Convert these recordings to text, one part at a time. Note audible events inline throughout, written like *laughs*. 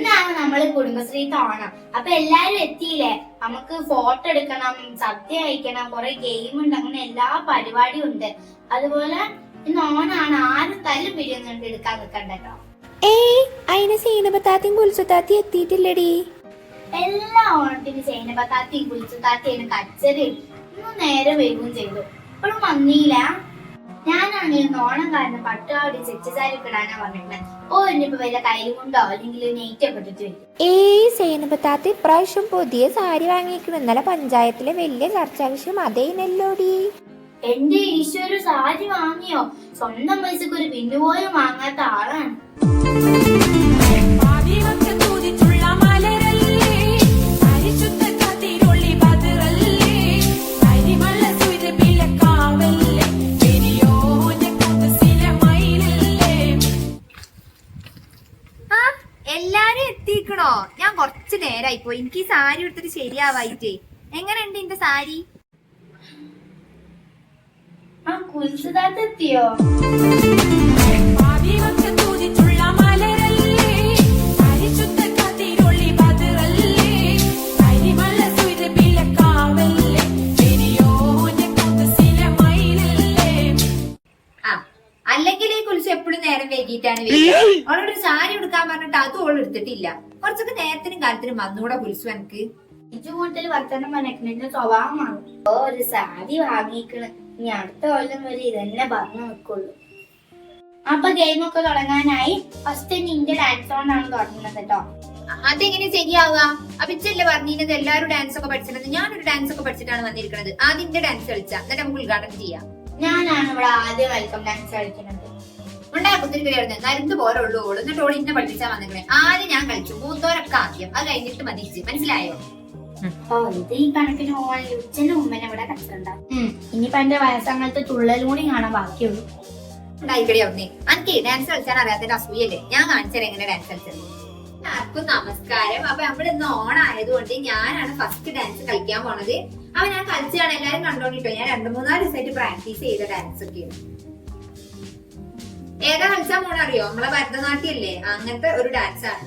ഇന്നാണ് നമ്മൾ കുടുംബശ്രീ ഓണം അപ്പൊ എല്ലാരും എത്തിയില്ലേ? നമുക്ക് ഫോട്ടോ എടുക്കണം സദ്യ കഴിക്കണം കുറെ ഗെയിം ഉണ്ട് അങ്ങനെ എല്ലാ പരിപാടിയും ഉണ്ട്. അതുപോലെ ഇന്ന് ഓണാണ് ആരും തല്ലും പിരിയുന്നുണ്ട് എടുക്കാൻ നിൽക്കണ്ടല്ലോ ഏയ് അതിന് സീനപത്താത്തിയും കുൽസുത്താത്തി എത്തിയിട്ടില്ലടി. എല്ലാ ഓണത്തിന് ചെയ്യുന്ന പത്താത്തിയും കുളിച്ചു താത്തിയും കച്ചറിയും ഇന്ന് നേരെ വരികയും ചെയ്തു. ഇപ്പോഴും വന്നില്ല ഞാനാണെങ്കിൽ ഈ നോണം കാരണം പട്ടുപാടി ചെച്ചുചാരി കിടാനാ പറഞ്ഞിരുന്നത് ഓ ഇനിയിപ്പോ വല്ല കയ്യിലും കൊണ്ടോ? അല്ലെങ്കിൽ നെയ്റ്റ് ഒക്കെ ഇട്ടിട്ട് വരും. ഏയ് സേനബത്താത്തി ഇപ്രാവശ്യം പുതിയ സാരി വാങ്ങിക്കണം ഇന്നലെ പഞ്ചായത്തിലെ വലിയ ചർച്ചാ വിഷയം അതേനല്ലോടി എന്റെ ഈശ്വര സാരി വാങ്ങിയോ? സ്വന്തം പൈസക്ക് ഒരു പിന്നുപോലും വാങ്ങാത്ത ആളാണ്. ഞാൻ കുറച്ച് നേരായി പോയി. എനിക്ക് ഈ സാരി എടുത്തിട്ട് ശരിയാവായിട്ടേ. എങ്ങനെയുണ്ട് എന്റെ സാരി? ആ കുൽസുദാത്ത് പറഞ്ഞിട്ട് അത് ഓൾ എടുത്തിട്ടില്ല. കുറച്ചൊക്കെ നേരത്തിനും കാലത്തിനും വന്നുകൂടെ കുലിച്ചു എനിക്ക്. ഇജു കൂടുതൽ വർത്തമാനം പറഞ്ഞിട്ടുണ്ട് സ്വഭാവമാണ് ഓ ഒരു സാരി വാങ്ങിക്കണ്. ഇനി അടുത്ത കൊല്ലം വരെ ഇതന്നെ പറഞ്ഞു നിൽക്കുള്ളൂ അപ്പൊ ഗെയിം ഒക്കെ തുടങ്ങാനായി. ഫസ്റ്റ് നിന്റെ ഡാൻസ് കൊണ്ടാണ് തുടങ്ങുന്നത് കേട്ടോ അതെങ്ങനെ ശരിയാവുക? അപ്പിച്ചല്ലേ പറഞ്ഞിരുന്നത് എല്ലാവരും ഡാൻസ് ഒക്കെ പഠിച്ചിരുന്നത്. ഞാനൊരു ഡാൻസ് ഒക്കെ പഠിച്ചിട്ടാണ് വന്നിരിക്കുന്നത് ആദ്യം ഡാൻസ് കളിച്ച. എന്നിട്ട് നമുക്ക് ഉദ്ഘാടനം ചെയ്യാം. ഞാനാണ് ഇവിടെ ആദ്യം വെൽക്കം ഡാൻസ് കളിക്കുന്നത്. ഉണ്ടായ കുത്തിരിക്കലായിരുന്നു നരുന്ന് പോലെ ഉള്ളൂ ഓൾ. എന്നിട്ട് ഓളി ഇന്നെ പഠിപ്പിച്ചാൽ വന്നിരിക്കണേ. ആദ്യം ഞാൻ കളിച്ചു. മൂത്തോരൊക്കെ ആദ്യം. അത് കഴിഞ്ഞിട്ട് മതിച്ച് മനസ്സിലായോ? ഈ കണക്കിന് പോവാണെങ്കിൽ ഉച്ചന്റെ മുമ്പനെ ഇവിടെ കച്ചിട്ടുണ്ടാവും ഇനിയിപ്പോ എന്റെ വയസ്സങ്ങനത്തെ തുള്ളലും കൂടി കാണാൻ ബാക്കിയുള്ളൂ. ഉണ്ടായിക്കടി അവിടുന്ന്. എനിക്ക് ഡാൻസ് കളിച്ചാൻ അറിയാത്തതിന്റെ അസൂയല്ലേ ഞാൻ കാണിച്ചത് എങ്ങനെ ഡാൻസ് കളിച്ചത്. എല്ലാവർക്കും നമസ്കാരം. അപ്പൊ നമ്മൾ ഇന്ന് ഓണായതുകൊണ്ട് ഞാനാണ് ഫസ്റ്റ് ഡാൻസ് കളിക്കാൻ പോണത്. അപ്പൊ ഞാൻ കളിച്ചാണ് എല്ലാരും കണ്ടോണ്ടിട്ടോ? ഞാൻ രണ്ടു മൂന്നാൽ ദിവസമായിട്ട് പ്രാക്ടീസ് ചെയ്ത ഡാൻസ് ഒക്കെയാണ്. ഏതാ കളിച്ചാൽ പോണറിയോ നമ്മളെ ഭരതനാട്യല്ലേ? അങ്ങനത്തെ ഒരു ഡാൻസ് ആണ്.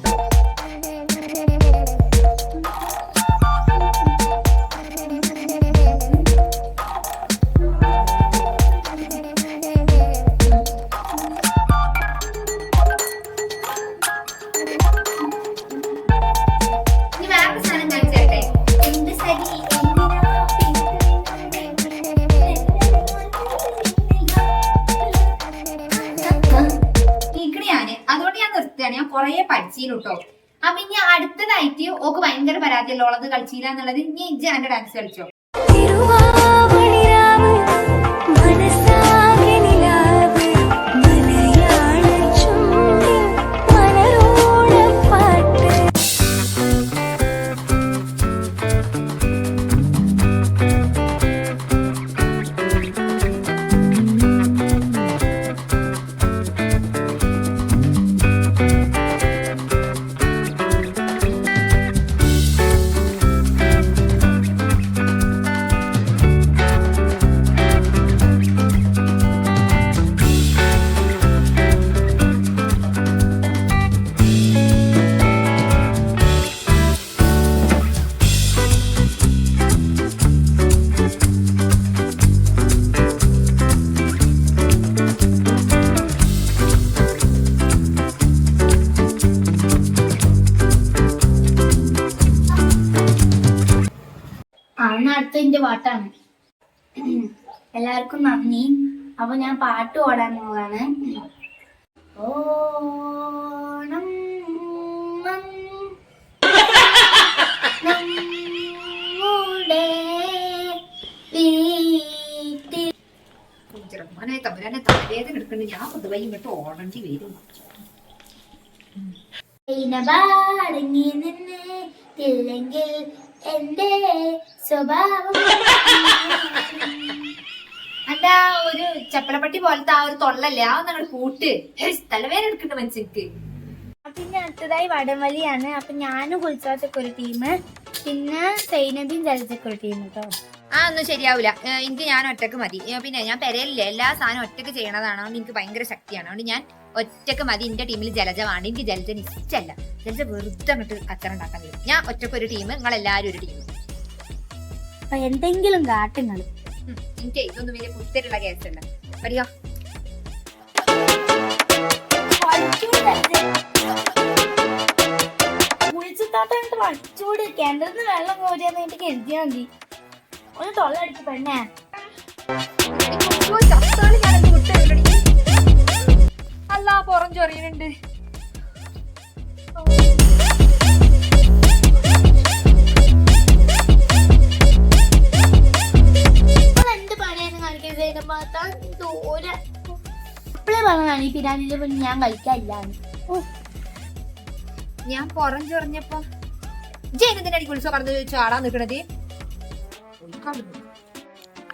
കൊറേ പഠിച്ചിരുന്നു കേട്ടോ അപ്പൊ ഇനി അടുത്തതായിട്ട് ഓക്ക് ഭയങ്കര പരാതിയല്ലോ ഉള്ളത് കളിച്ചില്ല എന്നുള്ളത്? ഇനി ഇജ്ജ് എന്റെ ഡാൻസ് കളിച്ചോ? ആണ് അടുത്ത എന്റെ പാട്ടാണ്. എല്ലാവർക്കും നന്ദി. അപ്പൊ ഞാൻ പാട്ട് ഓടാൻ പോവാണ്. ഓണം നമ്മുടെ വീട്ടിൽ ചെറുപ്പനെ തമ്പുരാനെ തലവേദന എടുക്കണ്ട്. ഞാൻ പൊതുവെ ഇങ്ങോട്ട് ഓടേണ്ടി വരും. നിന്ന് എന്റെ സ്വഭാവം *laughs* അല്ല ഒരു ചപ്പലപ്പട്ടി പോലത്തെ ആ ഒരു തൊള്ളല്ലേ? ആ നിങ്ങൾ കൂട്ട് തലവേദന എടുക്കണ്ട മനുഷ്യക്ക് പിന്നെ അടുത്തതായി വടംവലിയാണ്. അപ്പൊ ഞാനും കുൽസാത്തൊക്കെ ഒരു ടീം പിന്നെ സൈനബിയും ചലച്ചൊക്കെ ഒരു ടീം കേട്ടോ ആ ഒന്നും ശരിയാവില്ല എനിക്ക് ഞാൻ ഒറ്റയ്ക്ക് മതി. പിന്നെ ഞാൻ പെരയില്ലേ എല്ലാ സാധനവും ഒറ്റയ്ക്ക് ചെയ്യണതാണ്? അതുകൊണ്ട് എനിക്ക് ഭയങ്കര ശക്തിയാണ്. അതുകൊണ്ട് ഞാൻ ഒറ്റയ്ക്ക് മതി എന്റെ ടീമിൽ ജലജ വേണ്ട എനിക്ക് ജലജന് ഇഷ്ടമല്ല ജലജ വെറുതെ അങ്ങോട്ട് കച്ചറ ഉണ്ടാക്കാൻ വരും. ഞാൻ ഒറ്റയ്ക്ക് ഒരു ടീം നിങ്ങൾ എല്ലാവരും ഒരു ടീം അപ്പൊ എന്തെങ്കിലും കാട്ടുങ്ങൾ. എനിക്ക് ഇതൊന്നും വലിയ പുത്തരുള്ള കേസല്ല പറയോ കുളിച്ചിട്ടാത്തോണ്ട് വച്ചൂട് കിണറിന്ന് വെള്ളം കോരിയാന്ന് എനിക്ക് കരുതിയാ മതി. ഒന്ന് തൊള്ളടിച്ച് പെണ്ണേ. അല്ല പുറം ചൊറിയുന്നുണ്ട്. പറഞ്ഞാണ് ഈ പിരാനിന്റെ ഞാൻ കളിക്കാനില്ലാന്ന് ഞാൻ പുറം ചൊറിഞ്ഞപ്പോ ജയനത്തിന്റെ അടി കുളിച്ചോ പറഞ്ഞു ചോദിച്ചു ആടാ നിക്കണത്?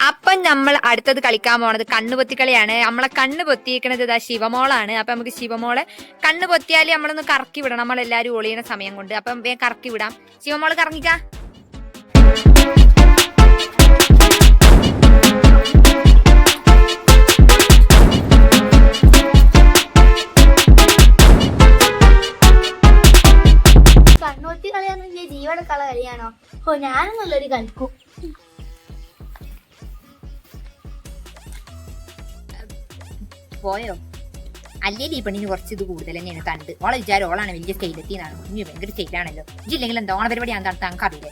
അപ്പൊ നമ്മൾ അടുത്തത് കളിക്കാൻ പോണത് കണ്ണു പൊത്തിക്കളിയാണ് നമ്മളെ കണ്ണ് പൊത്തിയിരിക്കണത് ഇതാ ശിവമോളാണ്. അപ്പൊ നമുക്ക് ശിവമോളെ കണ്ണ് പൊത്തിയാൽ നമ്മളൊന്ന് കറക്കി വിടണം. നമ്മളെല്ലാരും ഒളിയണ സമയം കൊണ്ട്. അപ്പം വേഗം കറക്കി വിടാം. ശിവമോൾ കറങ്ങിക്കാ. കണ്ണൂത്തി കളിയാണോ? ഓ ഞാനും നല്ലൊരു കളിക്കും. പോയോ? അല്ലേ ഈ പെണ്ണിന് കുറച്ച് ഇത് കൂടുതൽ തന്നെയാണ് കണ്ട് ഓളെ വിചാരം ഓളാണ് വലിയ സ്റ്റൈലെത്തിയെന്നാണ് ഭയങ്കര സ്റ്റൈലാണല്ലോ ഇല്ലെങ്കിൽ എന്താ? ഓണ പരിപാടി എന്താ നമുക്ക് അറിയില്ലേ?